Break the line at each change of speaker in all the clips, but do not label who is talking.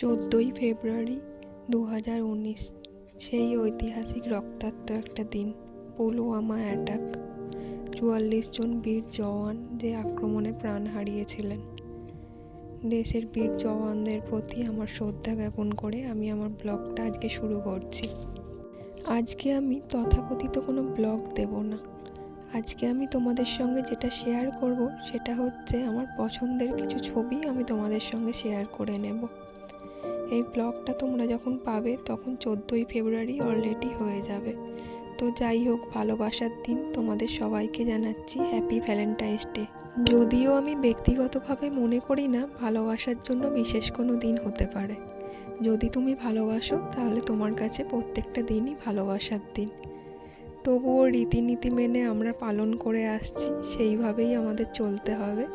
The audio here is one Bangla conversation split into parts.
চোদ্দোই ফেব্রুয়ারি দু হাজার উনিশ, সেই ঐতিহাসিক রক্তাক্ত একটা দিন, পুলওয়ামা অ্যাটাক চুয়াল্লিশ জন বীর জওয়ান যে আক্রমণে প্রাণ হারিয়েছিলেন। দেশের বীর জওয়ানদের প্রতি আমার শ্রদ্ধা জ্ঞাপন করে আমি আমার ব্লগটা আজকে শুরু করছি। আজকে আমি তথাকথিত কোনো ব্লগ দেব না। আজকে আমি তোমাদের সঙ্গে যেটা শেয়ার করব, সেটা হচ্ছে আমার পছন্দের কিছু ছবি আমি তোমাদের সঙ্গে শেয়ার করে নেব। এই ব্লগটা তোমরা যখন পাবে, তখন চোদ্দোই ফেব্রুয়ারি অলরেডি হয়ে যাবে। তো যাই হোক, ভালোবাসার দিন তোমাদের সবাইকে জানাচ্ছি হ্যাপি ভ্যালেন্টাইন্স ডে যদিও আমি ব্যক্তিগতভাবে মনে করি না, ভালোবাসার জন্য বিশেষ কোনো দিন হতে পারে। যদি তুমি ভালোবাসো, তাহলে তোমার কাছে প্রত্যেকটা দিনই ভালোবাসার দিন। তবুও রীতিনীতি মেনে আমরা পালন করে আসছি, সেইভাবেই আমাদের চলতে হবে।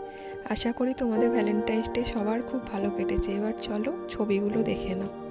আশা করি তোমাদের ভ্যালেন্টাইন্স ডে সবার খুব ভালো কেটেছে। এবার চলো ছবিগুলো দেখে নাও।